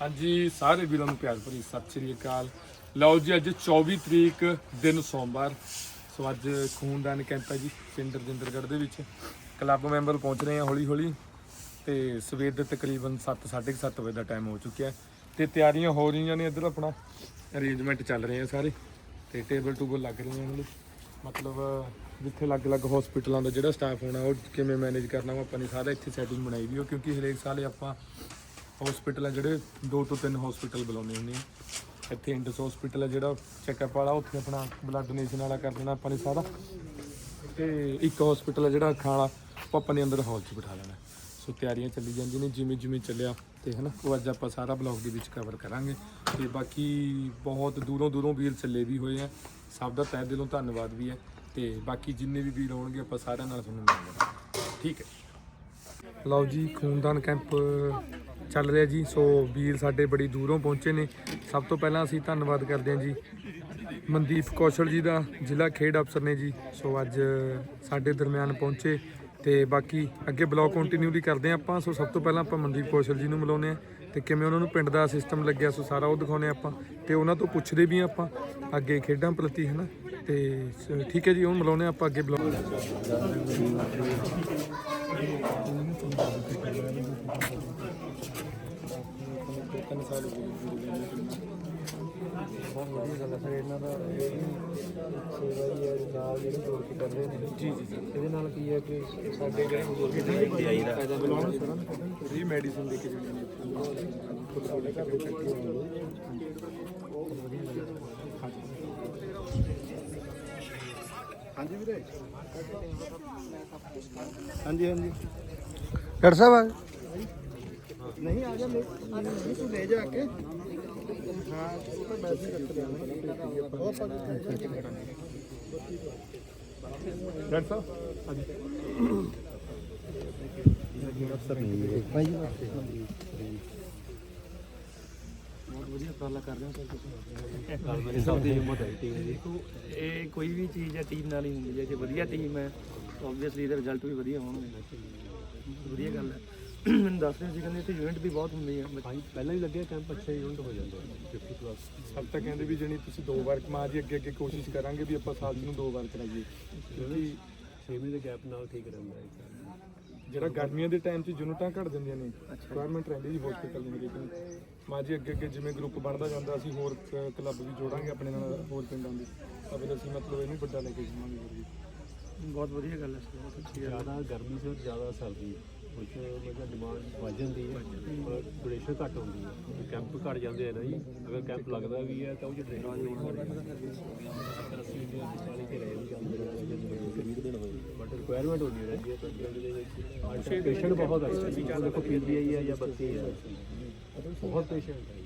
ਹਾਂਜੀ, ਸਾਰੇ ਵੀਰਾਂ ਨੂੰ ਪਿਆਰ ਭਰੀ ਸਤਿ ਸ੍ਰੀ ਅਕਾਲ। ਲਓ ਜੀ, ਅੱਜ 24 ਤਰੀਕ ਦਿਨ ਸੋਮਵਾਰ। ਸੋ ਅੱਜ ਖੂਨਦਾਨ ਕੈਂਪ ਹੈ ਜੀ, ਪਿੰਡ ਰਜਿੰਦਰਗੜ੍ਹ ਦੇ ਵਿੱਚ। ਕਲੱਬ ਮੈਂਬਰ ਪਹੁੰਚ ਰਹੇ ਆ ਹੌਲੀ ਹੌਲੀ ਤੇ ਸਵੇਰ ਦੇ ਤਕਰੀਬਨ 7:30 ਵਜੇ ਦਾ ਟਾਈਮ ਹੋ ਚੁੱਕਿਆ ਹੈ। ਤੇ ਤਿਆਰੀਆਂ ਹੋ ਰਹੀਆਂ ਨੇ ਇੱਧਰ ਆਪਣਾ। ਅਰੇਂਜਮੈਂਟ ਚੱਲ ਰਹੇ ਆ ਸਾਰੇ। ਤੇ ਟੇਬਲ ਟੂਬਲ ਲੱਗ ਰਹੀਆਂ ਇਹਨਾਂ ਦੇ ਮਤਲਬ, ਜਿੱਥੇ ਅਲੱਗ-ਅਲੱਗ ਹਸਪੀਟਲਾਂ ਦਾ ਜਿਹੜਾ ਸਟਾਫ ਹੋਣਾ, ਉਹ ਕਿਵੇਂ ਮੈਨੇਜ ਕਰਨਾ, ਉਹ ਆਪਾਂ ਨੇ ਸਾਰਾ ਇੱਥੇ ਸੈਟਿੰਗ ਬਣਾਈ ਵੀ ਹੋ ਕਿਉਂਕਿ ਹਰੇਕ ਸਾਲ ਆਪਾਂ ਹਸਪੀਟਲ ਆ ਜਿਹੜੇ ਦੋ ਤੋਂ ਤਿੰਨ ਹਸਪੀਟਲ ਬੁਲਾਉਂਦੇ ਹੁੰਦੇ ਆ। ਇੱਥੇ ਇੰਡਸ ਹਸਪੀਟਲ ਹੈ ਜਿਹੜਾ ਚੈੱਕਅਪ ਵਾਲਾ, ਉੱਥੇ ਆਪਣਾ ਬਲੱਡ ਡੋਨੇਸ਼ਨ ਵਾਲਾ ਕਰ ਦੇਣਾ ਆਪਾਂ ਨੇ ਸਾਰਾ। ਤੇ ਇੱਕ ਹਸਪੀਟਲ ਹੈ ਜਿਹੜਾ ਅੱਖਾਂ ਵਾਲਾ, ਉਹ ਆਪਾਂ ਨੇ ਅੰਦਰ ਹਾਲ 'ਚ ਬਿਠਾ ਲੈਣਾ। ਸੋ ਤਿਆਰੀਆਂ ਚੱਲੀ ਜਾਂਦੀਆਂ ਨੇ, ਜਿਵੇਂ ਜਿਵੇਂ ਚੱਲਿਆ ਤੇ ਹਨਾ, ਉਹ ਅੱਜ ਆਪਾਂ ਸਾਰਾ ਬਲੌਗ ਦੇ ਵਿੱਚ ਕਵਰ ਕਰਾਂਗੇ। ਤੇ ਬਾਕੀ ਬਹੁਤ ਦੂਰੋਂ ਦੂਰੋਂ ਵੀਰ ਚੱਲੇ ਵੀ ਹੋਏ ਆ। ਸਭ ਦਾ ਤਹਿ ਦਿਲੋਂ ਧੰਨਵਾਦ ਵੀ ਹੈ। ਤੇ ਬਾਕੀ ਜਿੰਨੇ ਵੀ ਵੀਰ ਆਉਣਗੇ, ਆਪਾਂ ਸਾਰਿਆਂ ਨਾਲ ਤੁਹਾਨੂੰ ਮਿਲਾਂਗੇ। ਠੀਕ ਹੈ। ਲਓ ਜੀ, ਖੂਨਦਾਨ ਕੈਂਪ ਚੱਲ ਰਿਹਾ ਜੀ, ਸੋ ਵੀਰ ਸਾਡੇ ਬੜੀ ਦੂਰੋਂ ਪਹੁੰਚੇ ਨੇ। ਸਭ ਤੋਂ ਪਹਿਲਾਂ ਅਸੀਂ ਧੰਨਵਾਦ ਕਰਦੇ ਹਾਂ ਜੀ, ਮਨਦੀਪ ਕੌਸ਼ਲ ਜੀ ਦਾ, ਜ਼ਿਲ੍ਹਾ ਖੇਡ ਅਫਸਰ ਨੇ ਜੀ। ਸੋ ਅੱਜ ਸਾਡੇ ਦਰਮਿਆਨ ਪਹੁੰਚੇ ਤੇ ਬਾਕੀ ਅੱਗੇ ਬਲੌਗ ਕੰਟੀਨਿਊਲੀ ਕਰਦੇ ਹਾਂ ਆਪਾਂ। ਸੋ ਸਭ ਤੋਂ ਪਹਿਲਾਂ ਆਪਾਂ ਮਨਦੀਪ ਕੌਸ਼ਲ ਜੀ ਨੂੰ ਮਿਲਾਉਂਦੇ ਹਾਂ ਤੇ ਕਿਵੇਂ ਉਹਨਾਂ ਨੂੰ ਪਿੰਡ ਦਾ ਸਿਸਟਮ ਲੱਗਿਆ, ਸੋ ਸਾਰਾ ਉਹ ਦਿਖਾਉਂਦੇ ਹਾਂ ਆਪਾਂ ਤੇ ਉਹਨਾਂ ਤੋਂ ਪੁੱਛਦੇ ਵੀ ਹਾਂ ਆਪਾਂ ਅੱਗੇ ਖੇਡਾਂ ਪ੍ਰਤੀ ਹਨਾ ਤੇ ਸ- ਠੀਕ ਹੈ ਜੀ, ਉਹ ਮਿਲਾਉਂਦੇ ਹਾਂ ਆਪਾਂ ਅੱਗੇ ਬਲੌਗ। ਤਿੰਨ ਸਾਲ ਹੋ ਗਏ ਬਹੁਤ ਵਧੀਆ ਗੱਲ ਹੈ। ਸਰ ਇਹਨਾਂ ਦਾ ਇਹ ਸੇਵਾ ਹੀ ਹੈ ਨਾਲ ਜਿਹੜੇ ਜੋੜ ਕੇ ਕਰ ਰਹੇ ਨੇ ਜੀ ਜੀ ਇਹਦੇ ਨਾਲ ਕੀ ਹੈ ਕਿ ਸਾਡੇ ਜਿਹੜੇ ਬਜ਼ੁਰਗ ਨੇ ਫਾਇਦਾ ਮਿਲਦਾ ਫ੍ਰੀ ਮੈਡੀਸਿਨ ਦੇ ਕੇ ਜਾਂਦੇ ਨੇ ਸਾਡੇ ਘਰ ਦੇ ਇਕੱਠੇ ਹੋਣਗੇ ਹਾਂਜੀ ਵੀਰੇ। ਹਾਂਜੀ ਹਾਂਜੀ। ਡਾਕਟਰ ਸਾਹਿਬ ਨਹੀਂ ਆ ਜਾ ਲੈ ਨਹੀਂ ਤੂੰ ਲੈ ਜਾ ਕੇ। ਹਾਂ ਉਹ ਤਾਂ ਵੈਸੇ ਰੱਖ ਲਿਆ ਉਹ ਆਪਾਂ ਡਾਕਟਰ ਸਾਹਿਬ? ਹਾਂਜੀ। ਵਧੀਆ ਉਪਰਾਲਾ ਕਰ ਰਹੇ ਹੋ ਸਰ ਤੁਸੀਂ? ਮੇਰੀ ਸਭ ਦੀ ਹਿੰਮਤ ਹੈ ਟੀਮ ਦੀ ਦੇਖੋ ਇਹ ਕੋਈ ਵੀ ਚੀਜ਼ ਹੈ ਟੀਮ ਨਾਲ ਹੀ ਹੁੰਦੀ ਹੈ। ਜੇ ਵਧੀਆ ਟੀਮ ਹੈ ਆਬਵੀਅਸਲੀ ਇਹਦੇ ਰਿਜ਼ਲਟ ਵੀ ਵਧੀਆ ਹੋਣਗੇ। ਵਧੀਆ ਗੱਲ ਹੈ। ਮੈਨੂੰ ਦੱਸ ਰਹੇ ਸੀ ਕਹਿੰਦੇ ਇੱਥੇ ਯੂਨਿਟ ਵੀ ਬਹੁਤ ਹੁੰਦੀ ਹੈ। ਪਹਿਲਾਂ ਹੀ ਲੱਗਿਆ ਕੈਂਪ ਅੱਛੇ ਯੂਨਿਟ ਹੋ ਜਾਂਦੇ 50 ਪਲੱਸ ਸਭ ਤਾਂ ਕਹਿੰਦੇ ਵੀ ਜਣੀ ਤੁਸੀਂ ਦੋ ਵਾਰ ਕਮਾ ਜੀ ਅੱਗੇ ਅੱਗੇ ਕੋਸ਼ਿਸ਼ ਕਰਾਂਗੇ ਵੀ ਆਪਾਂ ਸਾਲ ਨੂੰ ਦੋ ਵਾਰ ਕਰਾਈਏ। ਕਿਉਂਕਿ 6 ਮਹੀਨੇ ਦੇ ਗੈਪ ਨਾਲ ਠੀਕ ਰਹਿੰਦਾ ਹੈ। ਜਿਹੜਾ ਗਰਮੀਆਂ ਦੇ ਟਾਈਮ 'ਚ ਯੂਨਿਟਾਂ ਘਟ ਜਾਂਦੀਆਂ ਨੇ ਰਿਕੁਆਇਰਮੈਂਟ ਰਹਿੰਦੀ ਜੀ ਹਸਪੀਟਲ ਦੀ ਮੇਰੀ ਕੋਲ ਮਾਂ ਜੀ ਅੱਗੇ ਅੱਗੇ ਜਿਵੇਂ ਗਰੁੱਪ ਬਣਦਾ ਜਾਂਦਾ ਅਸੀਂ ਹੋਰ ਕਲੱਬ ਵੀ ਜੋੜਾਂਗੇ ਆਪਣੇ ਨਾਲ ਹੋਰ ਪਿੰਡਾਂ ਦੇ। ਤਾਂ ਫਿਰ ਅਸੀਂ ਮਤਲਬ ਇਹਨੂੰ ਵੱਡਾ ਲੈ ਕੇ ਜਾਵਾਂਗੇ ਬਹੁਤ ਵਧੀਆ ਗੱਲ ਹੈ ਜ਼ਿਆਦਾ ਗਰਮੀ ਤੋਂ ਜ਼ਿਆਦਾ ਸਰਦੀ ਕੁਝ ਮਤਲਬ ਡਿਮਾਂਡ ਵੱਧ ਜਾਂਦੀ ਹੈ, ਪਰ ਡਿਊਰੇਸ਼ਨ ਘੱਟ ਹੁੰਦੀ ਹੈ। ਕੈਂਪ ਘੱਟ ਜਾਂਦੇ ਆ ਨਾ ਜੀ, ਅਗਰ ਕੈਂਪ ਲੱਗਦਾ ਵੀ ਹੈ, ਤਾਂ ਉਹ ਜਿਹੜੀ ਅਸੀਂ ਇੰਡੀਆ ਦੀ ਸਾਲੀ ਤੇ ਰਹੇ ਜਾਂਦੇ ਦਿਨ ਹੋਏ ਬਟ ਰਿਕੁਆਇਰਮੈਂਟ ਹੁੰਦੀ ਰਹਿੰਦੀ ਹੈ ਤਾਂ ਉਹਦੇ ਵਿੱਚ ਪੇਸ਼ੈਂਟ ਬਹੁਤ ਆਏ ਸੀ ਦੇਖੋ ਪੀਜੀਆਈ ਹੈ ਜਾਂ ਬੱਤੀ ਹੈ ਬਹੁਤ ਪੇਸ਼ੈਂਟ ਹੈ।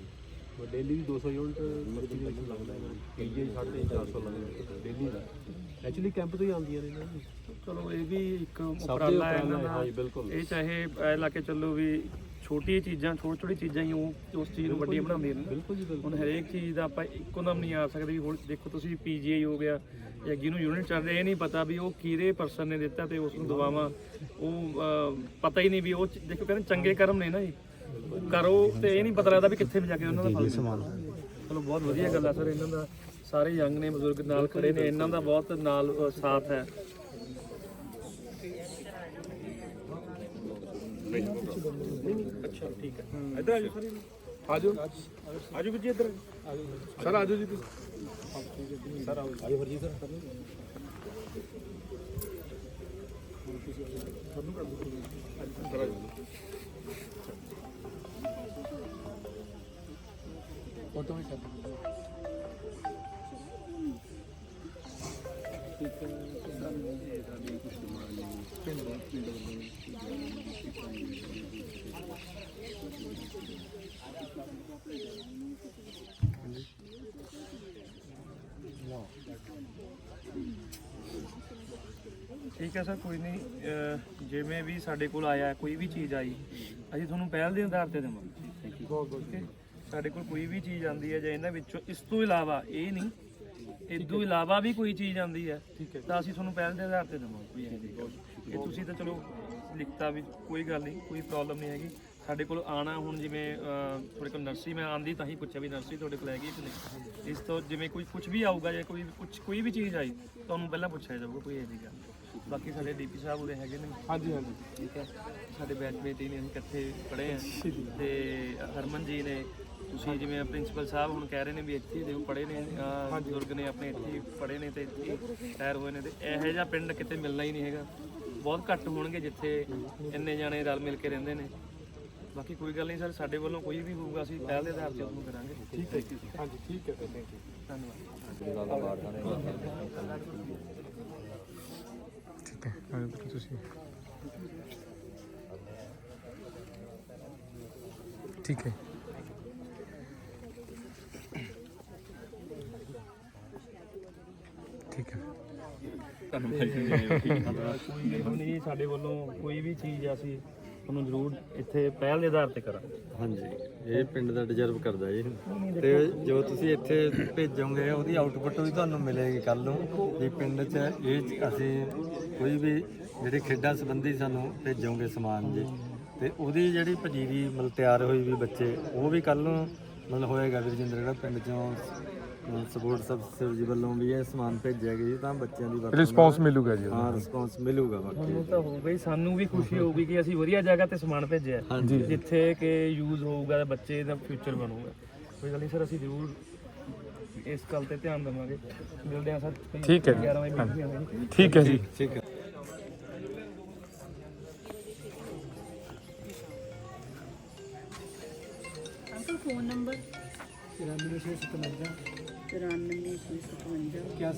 ਡੇਲੀ 200 ਯੂਨਿਟ ਬੱਤੀ ਦਾ ਲੱਗਦਾ ਹੈ ਪੀਜੀਆਈ 450 ਲੱਗਦਾ ਡੇਲੀ ਦਾ। ਐਕਚੁਅਲੀ ਕੈਂਪ ਤੋਂ ਹੀ ਆਉਂਦੀਆਂ ਨੇ ਨਾ ਜੀ। ਚਲੋ ਇਹ ਵੀ ਇੱਕ ਉਪਰਾਲਾ ਹੈ ਇਹਨਾਂ ਹੈ, ਦਾ। ਇਹ ਚਾਹੇ ਐ ਲਾ ਕੇ ਚੱਲੋ ਵੀ ਛੋਟੀ ਚੀਜ਼ਾਂ ਛੋਟੀ ਛੋਟੀ ਚੀਜ਼ਾਂ ਹੀ ਉਹ ਉਸ ਚੀਜ਼ ਨੂੰ ਵੱਡੀ ਬਣਾਉਂਦੀਆਂ ਨੇ ਬਿਲਕੁਲ ਜੀ ਬਿਲਕੁਲ। ਹੁਣ ਹਰੇਕ ਚੀਜ਼ ਦਾ ਆਪਾਂ ਇੱਕੋ ਦਮ ਨਹੀਂ ਆ ਸਕਦੇ ਵੀ ਹੁਣ ਦੇਖੋ ਤੁਸੀਂ ਪੀਜੀਆਈ ਹੋ ਗਿਆ ਜਾਂ ਜਿਹਨੂੰ ਯੂਨਿਟ ਚੱਲ ਰਿਹਾ ਇਹ ਨਹੀਂ ਪਤਾ ਵੀ ਉਹ ਕਿਹੜੇ ਪਰਸਨ ਨੇ ਦਿੱਤਾ ਤੇ ਉਸ ਨੂੰ ਦਵਾਵਾਂ। ਉਹ ਪਤਾ ਹੀ ਨਹੀਂ ਵੀ ਉਹ ਦੇਖੋ ਕਹਿੰਦੇ ਚੰਗੇ ਕਰਮ ਨੇ ਨਾ ਜੀ ਕਰੋ ਤੇ ਇਹ ਨਹੀਂ ਪਤਾ ਲੱਗਦਾ ਵੀ ਕਿੱਥੇ ਜਾ ਕੇ ਉਹਨਾਂ ਦਾ ਫਲ ਸਮਾਨ। ਚਲੋ ਬਹੁਤ ਵਧੀਆ ਗੱਲ ਆ ਸਰ ਇਹਨਾਂ ਦਾ ਸਾਰੇ ਯੰਗ ਨੇ ਬਜ਼ੁਰਗ ਨਾਲ ਖੜੇ ਨੇ ਇਹਨਾਂ ਦਾ ਬਹੁਤ ਨਾਲ ਸਾਥ ਹੈ। ਇੱਧਰ ਆ ਜਾਓ ਆ ਜਾਓ ਆ ਜਾਓ ਜੀ ਇੱਧਰ ਸਰ ਜੀ ਤੁਸੀਂ। ਆਜੋ ਹਰਜੀਤ ਸਰ। ਠੀਕ ਹੈ ਸਰ ਕੋਈ ਨਹੀਂ ਅਹ, ਜਿਵੇਂ ਵੀ ਸਾਡੇ ਕੋਲ ਆਇਆ ਕੋਈ ਵੀ ਚੀਜ਼ ਆਈ ਅਸੀਂ ਤੁਹਾਨੂੰ ਪਹਿਲ ਦੇ ਆਧਾਰ ਤੇ ਦੇਵਾਂਗੇ। ਬਹੁਤ ਬਹੁਤ ਸਾਡੇ ਕੋਲ ਕੋਈ ਵੀ ਚੀਜ਼ ਆਂਦੀ ਹੈ ਜਾਂ ਇਹਨਾਂ ਵਿੱਚੋਂ ਇਸ ਤੋਂ ਇਲਾਵਾ ਇਹ ਨਹੀਂ ਇਸ ਤੋਂ ਇਲਾਵਾ ਵੀ ਕੋਈ ਚੀਜ਼ ਆਂਦੀ ਹੈ ਤਾਂ ਅਸੀਂ ਤੁਹਾਨੂੰ ਪਹਿਲ ਦੇ ਆਧਾਰ ਤੇ ਦੇਵਾਂਗੇ। ਕੋਈ ਇਹੋ ਤੁਸੀਂ ਤਾਂ ਚਲੋ ਲਿਖਤਾ ਵੀ ਕੋਈ ਗੱਲ ਨਹੀਂ ਕੋਈ ਪ੍ਰੋਬਲਮ ਨਹੀਂ ਹੈਗੀ। ਸਾਡੇ ਕੋਲ ਆਣਾ ਹੁਣ ਜਿਵੇਂ ਤੁਹਾਡੇ ਕੋਲ ਨਰਸਰੀ ਮੈਂ ਆਂਦੀ ਤਾਂ ਹੀ ਪੁੱਛਿਆ ਵੀ ਨਰਸਰੀ ਤੁਹਾਡੇ ਕੋਲ ਹੈਗੀ ਕਿ ਨਹੀਂ। ਇਸ ਤੋਂ ਜਿਵੇਂ ਕੋਈ ਕੁਝ ਵੀ ਆਊਗਾ ਜਾਂ ਕੋਈ ਕੁਝ ਕੋਈ ਵੀ ਚੀਜ਼ ਆਈ ਤੁਹਾਨੂੰ ਪਹਿਲਾਂ ਪੁੱਛਿਆ ਜਾਊਗਾ ਕੋਈ ਇਹ ਨਹੀਂ ਗੱਲ ਬਾਕੀ ਸਾਡੇ ਡੀਪੀ ਸਾਹਿਬ ਉਰੇ ਹੈਗੇ ਨੇ। ਹਾਂਜੀ ਹਾਂਜੀ। ਠੀਕ ਹੈ। ਸਾਡੇ ਬੈਚਮੇਟ ਹੀ ਨੇ ਅਸੀਂ ਇਕੱਠੇ ਪੜ੍ਹੇ ਆ। ਤੇ ਹਰਮਨ ਜੀ ਨੇ ਤੁਸੀਂ ਜਿਵੇਂ ਪ੍ਰਿੰਸੀਪਲ ਸਾਹਿਬ ਹੁਣ ਕਹਿ ਰਹੇ ਨੇ ਵੀ ਇੱਥੇ ਦੇ ਪੜ੍ਹੇ ਨੇ ਬਜ਼ੁਰਗ ਨੇ ਆਪਣੇ ਇੱਥੇ ਹੀ ਪੜ੍ਹੇ ਨੇ ਤੇ ਇੱਥੇ ਟਾਇਰ ਹੋਏ ਨੇ ਤੇ ਇਹੋ ਜਿਹਾ ਪਿੰਡ ਕਿਤੇ ਮਿਲਣਾ ਹੀ ਨਹੀਂ ਹੈਗਾ। ਬਹੁਤ ਘੱਟ ਹੋਣਗੇ ਜਿੱਥੇ ਇੰਨੇ ਜਾਣੇ ਰਲ ਮਿਲ ਕੇ ਰਹਿੰਦੇ ਨੇ। ਬਾਕੀ ਕੋਈ ਗੱਲ ਨਹੀਂ ਸਰ ਸਾਡੇ ਵੱਲੋਂ ਕੋਈ ਵੀ ਹੋਊਗਾ ਅਸੀਂ ਪਹਿਲ ਦੇ ਆਧਾਰ ਤੇ ਉਹਨੂੰ ਕਰਾਂਗੇ। ਠੀਕ ਹੈ ਜੀ। ਹਾਂਜੀ ਠੀਕ ਹੈ ਥੈਂਕ ਯੂ ਧੰਨਵਾਦ। ਠੀਕ ਹੈ ਫਿਰ ਤੁਸੀਂ ਠੀਕ ਹੈ ਠੀਕ ਹੈ। ਕੋਈ ਨਹੀਂ ਸਾਡੇ ਵੱਲੋਂ ਕੋਈ ਵੀ ਚੀਜ਼ ਅਸੀਂ ਤੁਹਾਨੂੰ ਜ਼ਰੂਰ ਇੱਥੇ ਪਹਿਲ ਦੇ ਆਧਾਰ ਤੇ ਕਰਾਂਗੇ। ਹਾਂਜੀ ਇਹ ਪਿੰਡ ਦਾ ਡਿਜ਼ਰਵ ਕਰਦਾ ਜੀ। ਤੇ ਜੋ ਤੁਸੀਂ ਇੱਥੇ ਭੇਜੋਗੇ ਉਹਦੀ ਆਊਟਪੁੱਟ ਵੀ ਤੁਹਾਨੂੰ ਮਿਲੇਗੀ ਕੱਲ ਨੂੰ ਵੀ ਪਿੰਡ 'ਚ ਇਹ 'ਚ ਅਸੀਂ ਕੋਈ ਵੀ ਜਿਹੜੇ ਖੇਡਾਂ ਸੰਬੰਧੀ ਸਾਨੂੰ ਭੇਜੋਗੇ ਸਮਾਨ ਜੀ। ਤੇ ਉਹਦੀ ਜਿਹੜੀ ਪਜੀਰੀ ਮਤਲਬ ਤਿਆਰ ਹੋਈ ਵੀ ਬੱਚੇ ਉਹ ਵੀ ਕੱਲ ਨੂੰ ਮਤਲਬ ਹੋਏਗਾ ਵੀ ਰਜਿੰਦਰਗੜ੍ਹ ਪਿੰਡ 'ਚੋਂ ਸਪੋਰਟ ਸਬਸਿਡੀ ਜੀ ਵੱਲੋਂ ਵੀ ਇਹ ਸਮਾਨ ਭੇਜਿਆ ਗਿਆ ਜੀ ਤਾਂ ਬੱਚਿਆਂ ਦੀ ਵਰਤੋਂ ਰਿਸਪੌਂਸ ਮਿਲੂਗਾ ਜੀ ਹਾਂ ਰਿਸਪੌਂਸ ਮਿਲੂਗਾ ਬਾਕੀ। ਤੁਹਾਨੂੰ ਤਾਂ ਹੋਊਗਾ ਹੀ ਸਾਨੂੰ ਵੀ ਖੁਸ਼ੀ ਹੋਊਗੀ ਕਿ ਅਸੀਂ ਵਧੀਆ ਜਗ੍ਹਾ ਤੇ ਸਮਾਨ ਭੇਜਿਆ ਹਾਂਜੀ। ਜਿੱਥੇ ਕਿ ਯੂਜ਼ ਹੋਊਗਾ ਤੇ ਬੱਚੇ ਦਾ ਫਿਊਚਰ ਬਣੂਗਾ। ਕੋਈ ਗੱਲ ਨਹੀਂ ਸਰ ਅਸੀਂ ਜ਼ਰੂਰ ਇਸ ਗੱਲ ਤੇ ਧਿਆਨ ਦੇਵਾਂਗੇ। ਮਿਲਦੇ ਹਾਂ ਸਰ ਠੀਕ ਹੈ ਜੀ। 11 ਵਜੇ ਹੈ। ਠੀਕ ਹੈ ਜੀ। ਠੀਕ ਹੈ।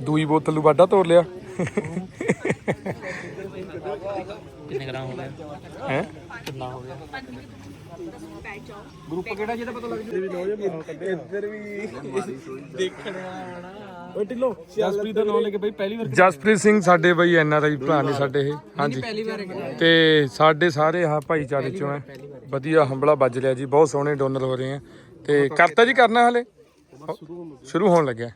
ਦੂਈ ਬੋਤਲ ਨੂੰ ਵਾਢਾ ਤੋੜ ਲਿਆ। ਕਿੰਨੇ ਗ੍ਰਾਮ ਹੋ ਗਿਆ ਹੈ? ਕਿੰਨਾ ਹੋ ਗਿਆ? ਗਰੁੱਪ ਕਿਹੜਾ ਜਿਹਦਾ ਪਤਾ ਲੱਗ ਜੂ ਵੀ ਲੋ ਜੇ ਇੱਧਰ ਵੀ ਓਏ ਢਿੱਲੋ ਜਸਪ੍ਰੀਤ ਦਾ ਨਾਮ ਲੈ ਕੇ ਬਈ ਪਹਿਲੀ ਵਾਰ ਜਸਪ੍ਰੀਤ ਸਿੰਘ ਸਾਡੇ ਬਈ ਐਨ ਆਰ ਆਈ ਭਰਾ ਨੇ ਸਾਡੇ ਇਹ। ਹਾਂਜੀ। ਤੇ ਸਾਡੇ ਸਾਰੇ ਹਾਂ ਭਾਈਚਾਰੇ ਚੋਂ ਹੈ। ਵਧੀਆ ਹੰਬਲਾ ਵੱਜ ਰਿਹਾ ਜੀ ਬਹੁਤ ਸੋਹਣੇ ਡੋਨਰ ਹੋ ਰਹੇ ਆ ਤੇ ਕਰਤਾ ਜੀ ਕਰਨਾ ਹਲੇ? ਸ਼ੁਰੂ ਹੋਣ ਲੱਗਿਆ।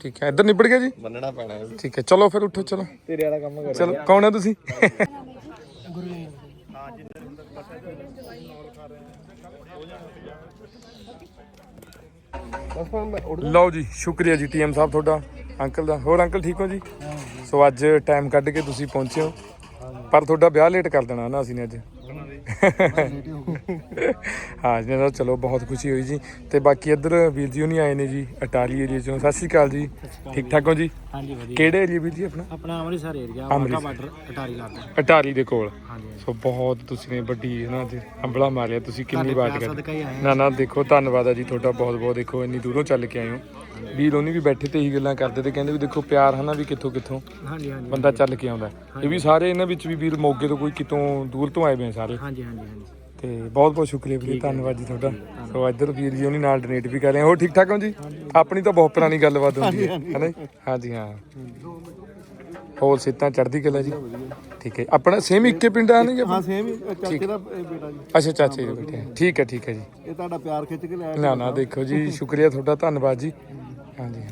ਠੀਕ ਹੈ ਇੱਧਰ ਨਿਬੜ ਗਿਆ ਜੀ? ਮੰਨਣਾ ਪੈਣਾ ਹੈ। ਠੀਕ ਹੈ ਚਲੋ ਫਿਰ ਉੱਠੋ ਚਲੋ। ਤੇਰੇ ਵਾਲਾ ਕੰਮ ਕਰ ਚਲੋ ਕੌਣ ਹੈ ਤੁਸੀਂ? ਲਓ ਜੀ ਸ਼ੁਕਰੀਆ ਜੀ ਟੀਐਮ ਸਾਹਿਬ ਤੁਹਾਡਾ ਅੰਕਲ ਦਾ। ਹੋਰ ਅੰਕਲ ਠੀਕ ਹੋ ਜੀ? ਸੋ ਅੱਜ ਟਾਈਮ ਕੱਢ ਕੇ ਤੁਸੀਂ ਪਹੁੰਚੇ ਹੋ। ਪਰ ਤੁਹਾਡਾ ਵਿਆਹ ਲੇਟ ਕਰ ਦੇਣਾ ਨਾ ਅਸੀਂ ਨੇ ਅੱਜ। ਹਾਂ ਜੀ ਨਾਲ ਚਲੋ ਬਹੁਤ ਖੁਸ਼ੀ ਹੋਈ ਜੀ। ਤੇ ਬਾਕੀ ਇੱਧਰ ਵੀਰ ਜੀ ਹੁਣੀ ਆਏ ਨੇ ਜੀ ਅਟਾਲੀ ਏਰੀਆ ਚੋਂ। ਸਤਿ ਸ਼੍ਰੀ ਅਕਾਲ ਜੀ। ਠੀਕ ਠਾਕ ਹੋ ਜੀ? ਹਾਂਜੀ ਵਧੀਆ। ਕਿਹੜੇ ਏਰੀਆ ਵੀਰ ਜੀ ਆਪਣਾ? ਆਪਣਾ ਅੰਮ੍ਰਿਤਸਰ ਏਰੀਆ ਅੰਮ੍ਰਿਤਸਰ। ਬਾਰਡਰ ਅਟਾਰੀ ਲਾਗਾ। ਅਟਾਰੀ ਦੇ ਕੋਲ। ਸੋ ਬਹੁਤ ਤੁਸੀਂ ਨੇ ਵੱਡੀ ਇਹਨਾਂ ਤੇ ਹੰਬਲਾ ਮਾਰਿਆ ਤੁਸੀਂ ਕਿੰਨੀ ਬਾਤ ਕਰ ਨਾ ਨਾ ਦੇਖੋ ਧੰਨਵਾਦ ਆ ਜੀ ਤੁਹਾਡਾ ਬਹੁਤ ਬਹੁਤ ਦੇਖੋ ਇੰਨੀ ਦੂਰੋਂ ਚੱਲ ਕੇ ਆਏ ਹੋ। ਵੀਰ ਉਹਨੀ ਵੀ ਬੈਠੇ ਤੇ ਇਹੀ ਗੱਲਾਂ ਕਰਦੇ ਤੇ ਕਹਿੰਦੇ ਵੀ ਦੇਖੋ ਪਿਆਰ ਹਨਾ ਵੀ ਕਿੱਥੋਂ ਕਿੱਥੋਂ ਹਾਂਜੀ ਹਾਂਜੀ ਬੰਦਾ ਚੱਲ ਕੇ ਆਉਂਦਾ। ਇਹ ਵੀ ਸਾਰੇ ਇਹਨਾਂ ਵਿੱਚ ਵੀ ਵੀਰ ਮੋਗੇ ਤੋਂ ਕੋਈ ਕਿਤੋਂ ਦੂਰ ਤੋਂ ਆਏ ਵੇ ਆ ਸਾਰੇ। ਹਾਂਜੀ ਹਾਂਜੀ ਹਾਂਜੀ। ਤੇ ਬਹੁਤ ਬਹੁਤ ਸ਼ੁਕਰੀਆ ਵੀਰੇ ਧੰਨਵਾਦ ਜੀ ਤੁਹਾਡਾ। ਸੋ ਇੱਧਰ ਵੀਰ ਜੀ ਉਹਨੀ ਨਾਲ ਡੋਨੇਟ ਵੀ ਕਰ ਰਹੇ ਆ। ਹੋਰ ਠੀਕ ਠਾਕ ਹੋ ਜੀ? ਆਪਣੀ ਤਾਂ ਬਹੁਤ ਪੁਰਾਣੀ ਗੱਲਬਾਤ ਹੁੰਦੀ ਹੈ ਹੈਨਾ? ਹਾਂਜੀ। ਹਾਂ ਹੋਰ ਸਿੱਤਾਂ ਚੜ੍ਹਦੀ ਕਲਾ ਜੀ। ਠੀਕ ਹੈ। ਆਪਣਾ ਸੇਮ ਇੱਕੇ ਪਿੰਡ ਆ ਨਾ ਜੀ ਹਾਂ? ਸੇਮ ਹੀ ਚਾਚੇ ਦਾ ਇਹ ਬੇਟਾ ਜੀ। ਅੱਛਾ ਚਾਚੇ ਦੇ ਬੇਟੇ। ਠੀਕ ਹੈ ਠੀਕ ਹੈ ਜੀ। ਇਹ ਤੁਹਾਡਾ ਪਿਆਰ ਖਿੱਚ ਕੇ ਲਿਆ ਨਾ ਨਾ ਦੇਖੋ ਜੀ ਸ਼ੁਕਰੀਆ ਤੁਹਾਡਾ ਧੰਨਵਾਦ ਜੀ। ਹਾਂਜੀ।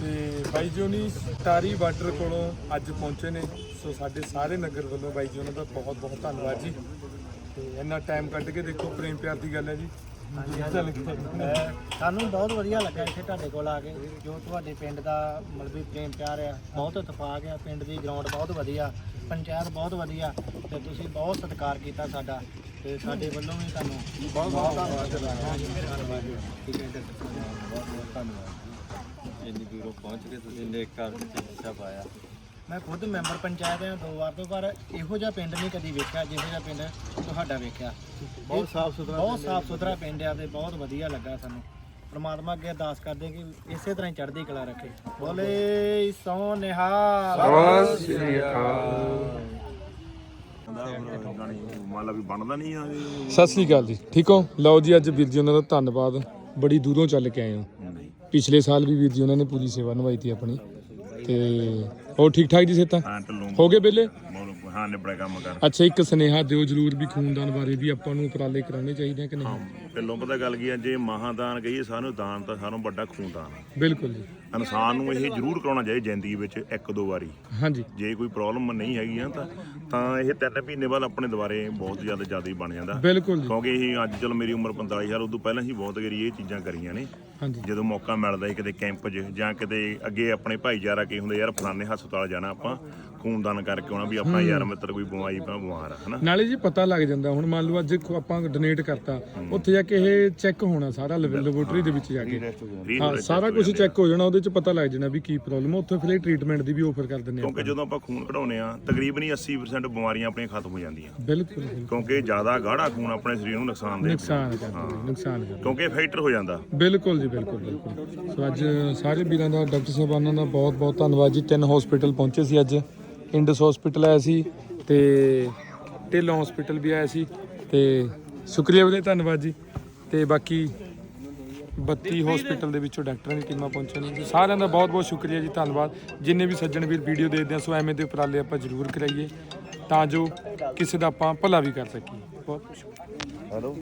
ਤੇ ਬਾਈ ਜੀ ਹੋਣੀ ਟਾਰੀ ਬਾਰਡਰ ਕੋਲੋਂ ਅੱਜ ਪਹੁੰਚੇ ਨੇ। ਸੋ ਸਾਡੇ ਸਾਰੇ ਨਗਰ ਵੱਲੋਂ ਬਾਈ ਜੀ ਉਹਨਾਂ ਦਾ ਬਹੁਤ ਬਹੁਤ ਧੰਨਵਾਦ ਜੀ। ਤੇ ਇੰਨਾ ਟਾਈਮ ਕੱਢ ਕੇ ਦੇਖੋ ਪ੍ਰੇਮ ਪਿਆਰ ਦੀ ਗੱਲ ਹੈ ਜੀ। ਚੱਲ। ਸਾਨੂੰ ਬਹੁਤ ਵਧੀਆ ਲੱਗਾ ਇੱਥੇ ਤੁਹਾਡੇ ਕੋਲ ਆ ਕੇ ਜੋ ਤੁਹਾਡੇ ਪਿੰਡ ਦਾ ਮਤਲਬ ਵੀ ਪ੍ਰੇਮ ਪਿਆਰ ਆ ਬਹੁਤ ਇਤਫਾਕ ਆ ਪਿੰਡ ਦੀ ਗਰਾਊਂਡ ਬਹੁਤ ਵਧੀਆ ਪੰਚਾਇਤ ਬਹੁਤ ਵਧੀਆ ਤੇ ਤੁਸੀਂ ਬਹੁਤ ਸਤਿਕਾਰ ਕੀਤਾ ਸਾਡਾ ਤੇ ਸਾਡੇ ਵੱਲੋਂ ਵੀ ਤੁਹਾਨੂੰ ਬਹੁਤ ਬਹੁਤ ਧੰਨਵਾਦ। ਠੀਕ ਹੈ ਬਹੁਤ ਬਹੁਤ ਧੰਨਵਾਦ। ਇੰਨੀ ਦੂਰੋਂ ਪਹੁੰਚ ਕੇ ਤੁਸੀਂ ਨੇਕ ਕਾਰਜ ਵਿੱਚ ਹਿੱਸਾ ਪਾਇਆ। ਮੈਂ ਖੁਦ ਮੈਂਬਰ ਪੰਚਾਇਤ ਹਾਂ ਦੋ ਵਾਰ ਤੋਂ ਪਰ ਇਹੋ ਜਿਹਾ ਪਿੰਡ ਨਹੀਂ ਕਦੀ ਵੇਖਿਆ ਜਿਹੋ ਜਿਹਾ ਪਿੰਡ ਤੁਹਾਡਾ ਵੇਖਿਆ। ਬਹੁਤ ਸਾਫ਼ ਸੁਥਰਾ ਬਹੁਤ ਸਾਫ਼ ਸੁਥਰਾ ਪਿੰਡ ਆ ਤੇ ਬਹੁਤ ਵਧੀਆ ਲੱਗਾ ਸਾਨੂੰ। ਪ੍ਰਮਾਤਮਾ ਅੱਗੇ ਅਰਦਾਸ ਕਰਦੇ ਕਿ ਇਸੇ ਤਰ੍ਹਾਂ ਹੀ ਚੜ੍ਹਦੀ ਕਲਾ ਰੱਖੇ। ਬੋਲੇ ਸੋ ਨਿਹਾਲ। ਸਤਿ ਸ੍ਰੀ ਅਕਾਲ। ਮਾਲਾ ਵੀ ਬਣਦਾ ਨਹੀਂ ਆ ਇਹ। ਸਤਿ ਸ੍ਰੀ ਅਕਾਲ ਜੀ। ਠੀਕ ਹੋ? ਲਓ ਜੀ ਅੱਜ ਵੀਰ ਜੀ ਉਹਨਾਂ ਦਾ ਧੰਨਵਾਦ। ਬੜੀ ਦੂਰੋਂ ਚੱਲ ਕੇ ਆਏ ਹੋ। ਪਿਛਲੇ ਸਾਲ ਵੀ ਵੀਰ ਜੀ ਉਹਨਾਂ ਨੇ ਪੂਰੀ ਸੇਵਾ ਨਿਭਾਈ ਤੀ ਆਪਣੀ। ਤੇ ਹੋਰ ਠੀਕ ਠਾਕ ਜੀ ਸੇਤਾ ਹਾਂ ਢੱਲੋਂ ਹੋ ਗਏ ਬੋਲੋ ਹਾਂ ਨਿਬੜਾ ਕੰਮ ਕਰ। ਅੱਛਾ ਇੱਕ ਸੁਨੇਹਾ ਦਿਓ ਜਰੂਰ ਵੀ ਖੂਨਦਾਨ ਬਾਰੇ ਵੀ ਆਪਾਂ ਨੂੰ ਉਪਰਾਲੇ ਕਰਾਉਣੇ ਚਾਹੀਦੇ ਆ ਕਿ ਨਹੀਂ? ਢੱਲੋਂ ਪਤਾ ਗੱਲ ਕੀ ਆ ਜੇ ਮਹਾਦਾਨ ਕਹੀਏ ਸਾਨੂੰ ਦਾਨ ਤਾਂ ਸਾਰੋਂ ਵੱਡਾ ਖੂਨਦਾਨ ਆ। ਬਿਲਕੁਲ ਜੀ। ਇਨਸਾਨ ਨੂੰ ਇਹ ਜ਼ਰੂਰ ਕਰਾਉਣਾ ਚਾਹੀਦਾ ਜ਼ਿੰਦਗੀ ਵਿੱਚ ਇੱਕ ਦੋ ਵਾਰੀ। ਹਾਂਜੀ। ਜੇ ਕੋਈ ਪ੍ਰੋਬਲਮ ਨਹੀਂ ਹੈਗੀ ਆ ਤਾਂ ਤਾਂ ਇਹ ਤਿੰਨ ਮਹੀਨੇ ਬਾਅਦ ਆਪਣੇ ਦੁਬਾਰੇ ਬਹੁਤ ਜ਼ਿਆਦਾ ਜ਼ਿਆਦਾ ਹੀ ਬਣ ਜਾਂਦਾ। ਬਿਲਕੁਲ ਜੀ। ਕਿਉਂਕਿ ਇਹ ਅੱਜ ਚਲ ਮੇਰੀ ਉਮਰ 45 ਸਾਲ ਉਦੋਂ ਪਹਿਲਾਂ ਹੀ ਬਹੁਤ ਵਾਰੀ ਇਹ ਚੀਜ਼ਾਂ ਕਰੀਆਂ ਨੇ। ਹਾਂਜੀ। ਜਦੋਂ ਮੌਕਾ ਮਿਲਦਾ ਹੈ ਕਿਤੇ ਕੈਂਪ 'ਚ ਜਾਂ ਕਿਤੇ ਅੱਗੇ ਆਪਣੇ ਭਾਈਚਾਰਾ ਕੀ ਹੁੰਦਾ ਯਾਰ ਫਲਾਣੇ ਹਸਪਤਾਲ ਜਾਣਾ ਆਪਾਂ ਖੂਨਦਾਨ ਕਰਕੇ ਆਉਣਾ ਵੀ ਆਪਣਾ ਯਾਰ ਮਿੱਤਰ ਕੋਈ ਬਿਮਾਰੀ ਪਾ ਬਿਮਾਰ ਆ ਹਨਾ? ਨਾਲੇ ਜੀ ਪਤਾ ਲੱਗ ਜਾਂਦਾ ਹੁਣ ਮੰਨ ਲਓ ਅੱਜ ਕੋ ਆਪਾਂ ਡੋਨੇਟ ਕਰਤਾ ਉੱਥੇ ਜਾ ਕੇ ਇਹ ਚੈੱਕ ਹੋਣਾ ਸਾਰਾ ਲੈਬੋਰੇਟਰੀ ਦੇ ਵਿੱਚ ਜਾ ਕੇ। ਹਾਂ ਸਾਰਾ ਕੁਝ। ਚੈੱਕ ਹੋ ਜਾਣਾ ਉਹਦੇ ਚ ਪਤਾ ਲੱਗ ਜਾਣਾ ਵੀ ਕੀ ਪ੍ਰੋਬਲਮ ਹੈ ਉੱਥੇ ਫਿਰ ਇਹ ਟ੍ਰੀਟਮੈਂਟ ਦੀ ਵੀ ਆਫਰ ਕਰ ਦਿੰਦੇ ਆ ਕਿਉਂਕਿ ਜਦੋਂ ਆਪਾਂ ਖੂਨ ਕਢਾਉਨੇ ਆ ਤਕਰੀਬਨ ਹੀ 80% ਬਿਮਾਰੀਆਂ ਆਪਣੀਆਂ ਖਤਮ ਹੋ ਜਾਂਦੀਆਂ। ਬਿਲਕੁਲ। ਕਿਉਂਕਿ ਜ਼ਿਆਦਾ ਗਾੜਾ ਖੂਨ ਆਪਣੇ ਸਰੀਰ ਨੂੰ ਨੁਕਸਾਨ ਦੇ ਨੁਕਸਾਨ ਕਰਦਾ ਨੁਕਸਾਨ ਕਰਦਾ ਕਿਉਂਕਿ ਫਾਈਟਰ ਹੋ ਜਾਂਦਾ। ਬਿਲਕੁਲ ਜੀ ਬਿਲਕੁਲ ਬਿਲਕੁਲ। ਸੋ ਅੱਜ ਸਾਰੇ ਵੀਰਾਂ ਦਾ ਡਾਕਟਰ ਸਾਹਿਬਾਨਾਂ ਦਾ ਬਹੁਤ ਬਹੁਤ ਧੰਨਵਾਦ ਜੀ। ਤਿੰਨ ਹਸਪੀਟਲ ਪਹੁੰਚੇ ਸੀ ਅੱਜ। ਇੰਡਸ ਹਸਪੀਟਲ ਆਇਆ ਸੀ ਤੇ ਢਿੱਲੋਂ ਹਸਪੀਟਲ ਵੀ ਆਇਆ ਸੀ ਤੇ ਸ਼ੁਕਰੀਆ ਵੀਰੇ ਧੰਨਵਾਦ ਜੀ। ਤੇ ਬਾਕੀ 32 ਹਸਪੀਟਲ ਦੇ ਵਿੱਚੋਂ ਡਾਕਟਰਾਂ ਦੀ ਟੀਮਾਂ ਪਹੁੰਚੀਆਂ ਨੇ। ਜੀ ਸਾਰਿਆਂ ਦਾ ਬਹੁਤ ਬਹੁਤ ਸ਼ੁਕਰੀਆ ਜੀ ਧੰਨਵਾਦ। ਜਿੰਨੇ ਵੀ ਸੱਜਣ ਵੀਰ ਵੀਡੀਓ ਦੇਖਦੇ ਆ ਸੋ ਐਵੇਂ ਦੇ ਉਪਰਾਲੇ ਆਪਾਂ ਜ਼ਰੂਰ ਕਰਾਈਏ ਤਾਂ ਜੋ ਕਿਸੇ ਦਾ ਆਪਾਂ ਭਲਾ ਵੀ ਕਰ ਸਕੀਏ। ਬਹੁਤ ਬਹੁਤ ਸ਼ੁਕਰੀਆ।